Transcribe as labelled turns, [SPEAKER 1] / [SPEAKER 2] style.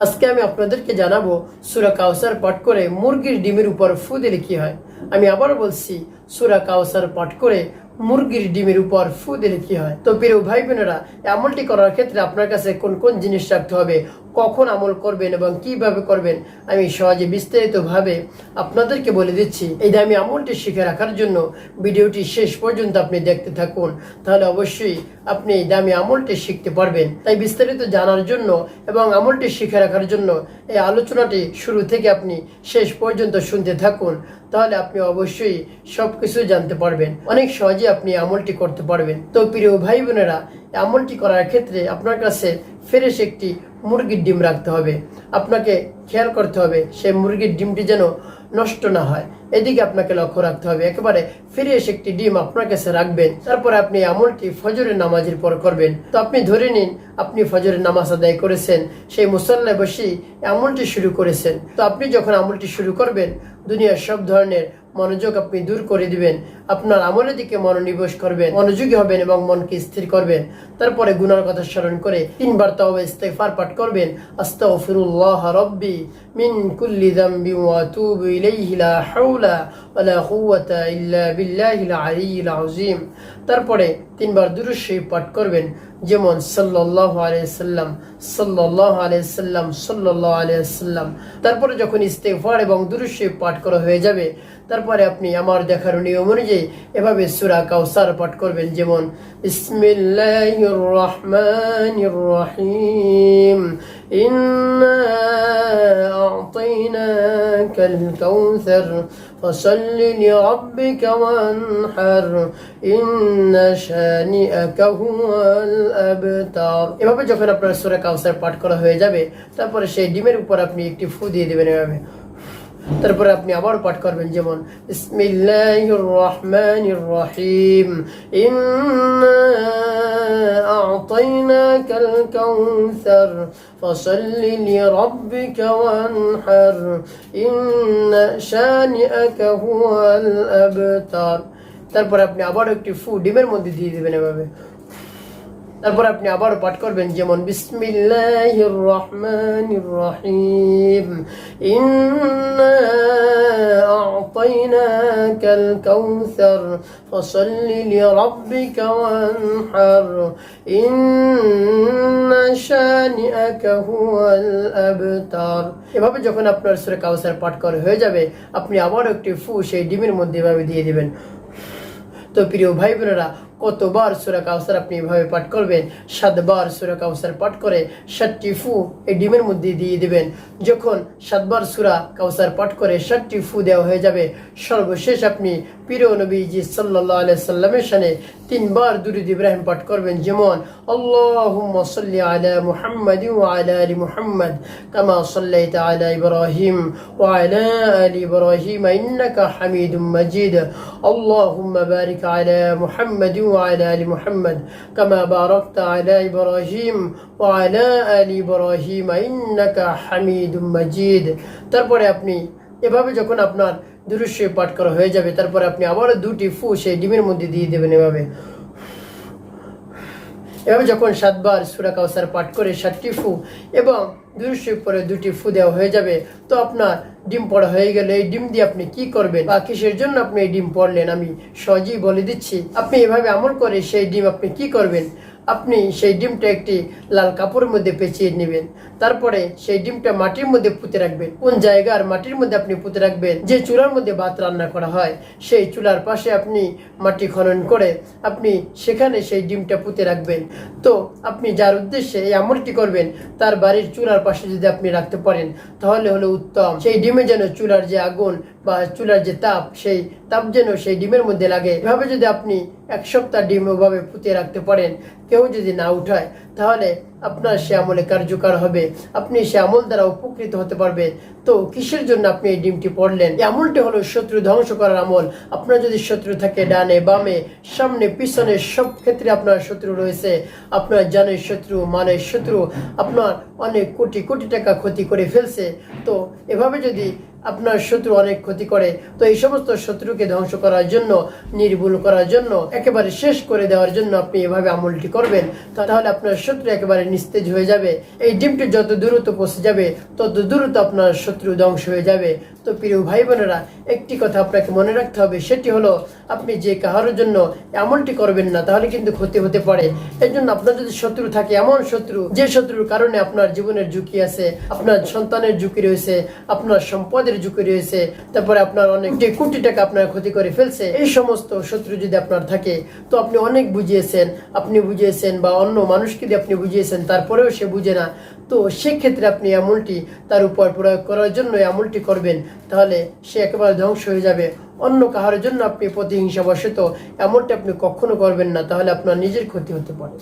[SPEAKER 1] আজকে আমি আপনাদেরকে জানাব সুরা কাউসার পাঠ করে মুরগির ডিমের উপর ফু দিলে কি হয়? আমি আবার বলছি সুরা কাউসার পাঠ করে মুরগির ডিমের উপর ফু দিলে কি হয়? তো প্রিয় ভাই বোনেরা আমলটি করার ক্ষেত্রে আপনার কাছে কোন কোন জিনিস রাখতে হবে? কখন আমল করবেন এবং কীভাবে করবেন? আমি সহজে বিস্তারিত ভাবে আপনাদেরকে বলে দিচ্ছি। এই দামি আমলটি শিখে রাখার জন্য ভিডিওটি শেষ পর্যন্ত আপনি দেখতে থাকুন। তাহলে অবশ্যই আপনি এই দামি আমলটি শিখতে পারবেন। তাই বিস্তারিত জানার জন্য এবং আমলটি শিখে রাখার জন্য এই আলোচনাটি শুরু থেকে আপনি শেষ পর্যন্ত শুনতে থাকুন। তাহলে আপনি অবশ্যই সবকিছু জানতে পারবেন। অনেক সহজে আপনি আমলটি করতে পারবেন। তো প্রিয় ভাই বোনেরা, আমলটি করার ক্ষেত্রে আপনার কাছে ফ্রেশ একটি মুরগির ডিম রাখতে হবে। আপনাকে খেয়াল করতে হবে, সেই মুরগির ডিমটি যেন নষ্ট না হয়। এদিকে আপনাকে লক্ষ্য রাখতে হবে, একেবারে ফিরে এসে একটি ডিম আপনার কাছে রাখবেন, তারপরে আপনি আমলটি ফজরের নামাজের পর করবেন। তো আপনি ধরে নিন, আপনি ফজরের নামাজ আদায় করেছেন, সেই মুসল্লায় বসেই আমলটি শুরু করেছেন। তো আপনি যখন আমলটি শুরু করবেন, দুনিয়ার সব ধরনের মনোযোগ আপনি দূর করে দিবেন। আপনার আমলের দিকে মনোনিবেশ করবেন, মনোযোগী হবেন এবং মনকে স্থির করবেন। তারপরে গুনার কথা স্মরণ করে তিনবার তওবা ইস্তেফার পাঠ করবেন। আস্তাগফিরুল্লাহ রব্বি মিন কুল্লি যামবি ওয়া আতুবু ইলাইহি লা হাওলা ওয়া লা কুওয়াতা ইল্লা বিল্লাহিল আলিয়্যিল আযীম। তারপরে তিনবার দুরূদ শরীফ পাঠ করবেন। যেমন সাল্লাল্লাহু আলাইহি সাল্লাম সাল্লাল্লাহু আলাইহি সাল্লাম সাল্লাল্লাহু আলাইহি সাল্লাম তারপরে যখন ইস্তেগফার এবং দুরূদ শরীফ পাঠ করা হয়ে যাবে, তারপরে আপনি আমার দেখার নিয়ম অনুযায়ী এভাবে সূরা কাউসার পাঠ করবেন যেমন বিসমিল্লাহির রহমানির রহিম ইন্না আ'তাইনাকাল কাউসার فصل لربك وانحر إن شانئك هو الأبتر এভাবে যখন আপনার সূরা কাউসার পাঠ করা হয়ে যাবে তারপরে সেই ডিমের উপর আপনি একটি ফু দিয়ে দেবেন এভাবে তারপরে আপনি আবার পাঠ করবেন, যেমন, বিসমিল্লাহির রহমানির রহিম। ইন্না আ'তাইনাকাল কাউসার, ফসল্লি লিরাব্বিকা ওয়ানহার। ইন্না শানিআকা হুয়াল আবতার। তারপরে আপনি আবার একটি ফু, ডিমের মধ্যে দিয়ে দিবেন এভাবে। তারপর আপনি আবার পাঠ করবেন যেমন, বিসমিল্লাহির রহমানির রহিম। ইন্না আ'তাইনাকাল কাউসার, ফসল্লি লিরাব্বিকা ওয়ানহার। ইন্না শানিআকা হুয়াল আবতার। এভাবে যখন আপনার সূরা কাউসার পাঠ করা হয়ে যাবে, আপনি আবার একটি ফু সেই ডিমের মধ্যে এভাবে দিয়ে দিবেন। তো প্রিয় ভাই বোনেরা কতবার সুরা কাউসার আপনি এভাবে পাঠ করবেন? সাতবার সুরা কাউসার পাঠ করে ষাটটি ফু এই ডিমের মধ্যে দিয়ে দিবেন। যখন সাতবার সুরা কাউসার পাঠ করে ষাটটি ফু দেওয়া হয়ে যাবে, সর্বশেষ আপনি প্রিয় নবীজি সাল্লাহ আলিয়া সাল্লামের সানে তিনবার দুরুদ ইব্রাহিম পাঠ করবেন। যেমন, আল্লাহুম্মা সাল্লি আলা মুহাম্মাদ ওয়া আলা আলি মুহাম্মাদ কামা সাল্লাইতা আলা ইব্রাহিম ওয়া আলা আলি হামিদুম মাজিদ। আল্লাহুম্মা বারিক আলা মুহাম্মাদ ওয়া آل محمد كما باركت على إبراهيم وعلى آل إبراهيم إنك حميد مجيد. তারপরে আপনি এভাবে যখন আপনার দুরুশ্রী পাঠ করা হয়ে যাবে, তারপরে আপনি আবার দুটি ফু সেই ডিমের মধ্যে দিয়ে দেবেন এভাবে। এভাবে যখন সাতবার সুরা কাউসার পাঠ করে সাতটি ফু এবং দুরুশ্রী পরে দুটি ফু দেওয়া হয়ে যাবে, তো আপনার ডিম পড়া হয়ে গেলে এই ডিম দিয়ে আপনি কি করবেন? বা কিসের জন্য আপনি এই ডিম পড়লেন? আমি সহজেই বলে দিচ্ছি। আপনি এভাবে আমল করে সেই ডিম আপনি কি করবেন? আপনি সেই ডিমটা একটি লাল কাপড়ের মধ্যে পেঁচিয়ে নেবেন। তারপরে সেই ডিমটা মাটির মধ্যে পুঁতে রাখবেন। কোন জায়গার মাটির মধ্যে আপনি পুঁতে রাখবেন? যে চুলার মধ্যে ভাত রান্না করা হয়, সেই চুলার পাশে আপনি মাটি খনন করে আপনি সেখানে সেই ডিমটা পুঁতে রাখবেন। তো আপনি যার উদ্দেশ্যে এই আমলটি করবেন, তার বাড়ির চুলার পাশে যদি আপনি রাখতে পারেন, তাহলে হলো উত্তম। সেই ডিমে যেন চুলার যে আগুন বা চুলার যে তাপ, সেই তাপ যেন সেই ডিমের মধ্যে লাগে। এভাবে যদি আপনি এক সপ্তাহ ডিম ওভাবে পুঁতে রাখতে পারেন, কেউ যদি না উঠায় তাহলে আপনার সে আমলে কার্যকর হবে। আপনি সে আমল দ্বারা উপকৃত হতে পারবেন তো কিসের জন্য আপনি এই ডিমটি পড়লেন? এই আমলটি হলো শত্রু ধ্বংস করার আমল। আপনার যদি শত্রু থাকে ডানে বামে, সামনে পিছনে সব ক্ষেত্রে আপনার শত্রু রয়েছে। আপনার জানের শত্রু, মানের শত্রু, আপনার অনেক কোটি কোটি টাকা ক্ষতি করে ফেলছে। তো এভাবে যদি আপনার শত্রু অনেক ক্ষতি করে, তো এই সমস্ত শত্রুকে ধ্বংস করার জন্য নির্ভুল করার জন্য, একেবারে শেষ করে দেওয়ার জন্য আপনি এভাবে আমলটি করবেন। তাহলে আপনার শত্রু একেবারে নিস্তেজ হয়ে যাবে। এই ডিমটি যত দ্রুত পৌঁছে যাবে, তত দ্রুত আপনার শত্রু ধ্বংস হয়ে যাবে। তো প্রিয় ভাই বোনেরা একটি কথা আপনাকে মনে রাখতে হবে, সেটি হলো আপনি যে কাহার জন্য এমনটি করবেন না, তাহলে কিন্তু ক্ষতি হতে পারে। এর জন্য আপনার যদি শত্রু থাকে, এমন শত্রু, যে শত্রুর কারণে আপনার জীবনের ঝুঁকি আছে, আপনার সন্তানের ঝুঁকি রয়েছে, আপনার সম্পদের ঝুঁকি রয়েছে, তারপরে আপনার অনেক কোটি টাকা আপনার ক্ষতি করে ফেলছে, এই সমস্ত শত্রু যদি আপনার থাকে, তো আপনি অনেক বুঝিয়েছেন, আপনি বুঝিয়েছেন বা অন্য মানুষকে দিয়ে আপনি বুঝিয়েছেন, তারপরেও সে বুঝে না তো সেক্ষেত্রে আপনি আমলটি তার উপর প্রয়োগ করার জন্য আমলটি করবেন, তাহলে সে একেবারে ধ্বংস হয়ে যাবে। অন্য কাহার জন্য আপনি প্রতিহিংসাবশত এমনটি আপনি কখনো করবেন না, তাহলে আপনার নিজের ক্ষতি হতে পারে।